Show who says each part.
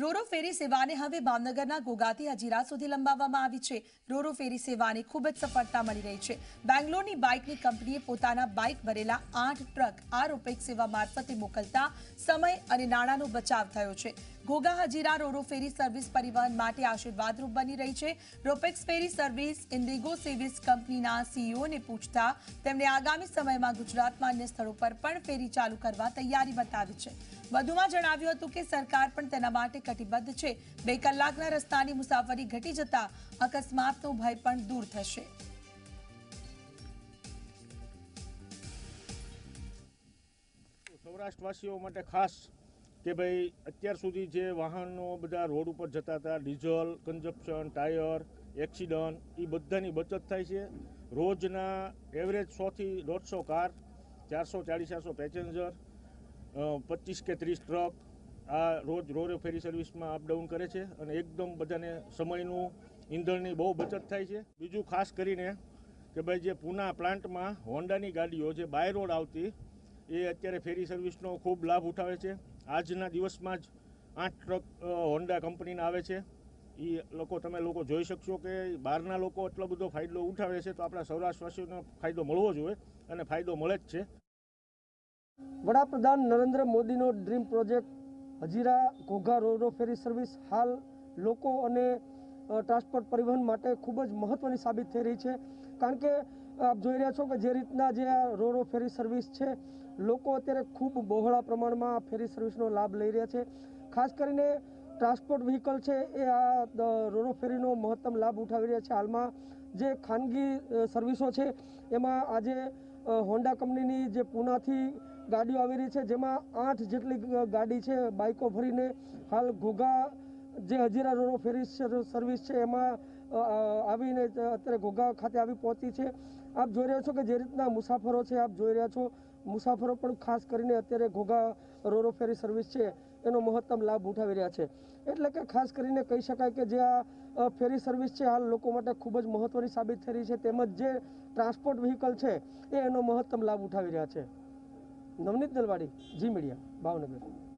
Speaker 1: રોરો ફેરી સેવાને હવે ભાવનગરના ગોગાથી હજીરા સુધી લંબાવવામાં આવી છે. રોરો ફેરી સેવાને ખૂબ જ સફળતા મળી રહી છે. બેંગ્લોરની બાઇકની કંપનીએ પોતાના બાઇક ભરેલા આઠ ટ્રક આ રોપેક સેવા મારફતે મોકલતા સમય અને નાણાંનો બચાવ થયો છે. Ghogha Hazira RoRo ferry service પરિવહન માટે આશીર્વાદરૂપ બની રહી છે. Ropax ferry service Indigo Seaways કંપનીના સીઈઓને પૂછતા તેમણે આગામી સમયમાં ગુજરાતમાં અન્ય સ્થળો પર પણ ફેરી ચાલુ કરવા તૈયારી બતાવી છે. વધુમાં જણાવ્યું હતું કે સરકાર પણ તેના માટે કટિબદ્ધ છે. બે કલાકના રસ્તાની મુસાફરી ઘટી જતા અકસ્માતનો ભય પણ દૂર થશે.
Speaker 2: સૌરાષ્ટ્રવાસીઓ માટે ખાસ કે ભાઈ અત્યાર સુધી જે વાહનો બધા રોડ ઉપર જતા હતા, ડીઝલ કન્ઝપ્શન ટાયર, એક્સિડન્ટ એ બધાની બચત થાય છે. રોજના એવરેજ સોથી દોઢસો કાર, ચારસો ચાળીસ ચારસો પેસેન્જર પચીસ કે ત્રીસ ટ્રક આ રોજ રોરે ફેરી સર્વિસમાં અપડાઉન કરે છે અને એકદમ બધાને સમયનું, ઈંધણની બહુ બચત થાય છે. બીજું ખાસ કરીને કે ભાઈ જે પૂના પ્લાન્ટમાં હોન્ડાની ગાડીઓ જે બાય રોડ આવતી, એ અત્યારે ફેરી સર્વિસનો ખૂબ લાભ ઉઠાવે છે. આજના દિવસમાં જ આઠ ટ્રક હોન્ડા કંપનીના આવે છે. એ લોકો, તમે લોકો જોઈ શકશો કે બહારના લોકો એટલો બધો ફાયદો ઉઠાવે છે તો આપણા સૌરાષ્ટ્રવાસીઓનો ફાયદો મળવો જોઈએ અને ફાયદો મળે જ છે.
Speaker 3: વડાપ્રધાન નરેન્દ્ર મોદીનો dream project Hazira Ghogha roro ferry service હાલ લોકો અને ટ્રાન્સપોર્ટ પરિવહન માટે ખૂબ જ મહત્ત્વની સાબિત થઈ રહી છે. કારણ કે, આપ જોઈ રહ્યા છો કે જે રીતના જે આ રોરો ફેરી સર્વિસ છે લોકો અત્યારે ખૂબ બહોળા પ્રમાણમાં ફેરી સર્વિસનો લાભ લઈ રહ્યા છે. ખાસ કરીને ટ્રાન્સપોર્ટ વ્હીકલ છે એ આ રોરો ફેરીનો મહત્તમ લાભ ઉઠાવી રહ્યા છે. હાલમાં જે ખાનગી સર્વિસો છે એમાં આજે હોન્ડા કંપનીની જે પૂનાથી ગાડીઓ આવી રહી છે, જેમાં આઠ જેટલી ગાડી છે બાઇકો ભરીને હાલ ઘોઘા જે હજીરા રોરો ફેરી સર- સર્વિસ છે એમાં આવીને અત્યારે ઘોઘા ખાતે આવી પહોંચી છે. આપ જોઈ રહ્યા છો કે જે રીતના મુસાફરો છે, આપ જોઈ રહ્યા છો મુસાફરો પણ ખાસ કરીને અત્યારે ઘોઘા રોરો ફેરી સર્વિસ છે, એનો મહત્તમ લાભ ઉઠાવી રહ્યા છે. એટલે કે ખાસ કરીને કહી શકાય કે જે આ ફેરી સર્વિસ છે, હાલ લોકો માટે ખૂબ જ મહત્ત્વની સાબિત થઈ રહી છે. તેમજ જે ટ્રાન્સપોર્ટ વ્હીકલ છે, એ એનો મહત્તમ લાભ ઉઠાવી રહ્યા છે. Navneet Dalwadi, Zee Media, Bhavnagar.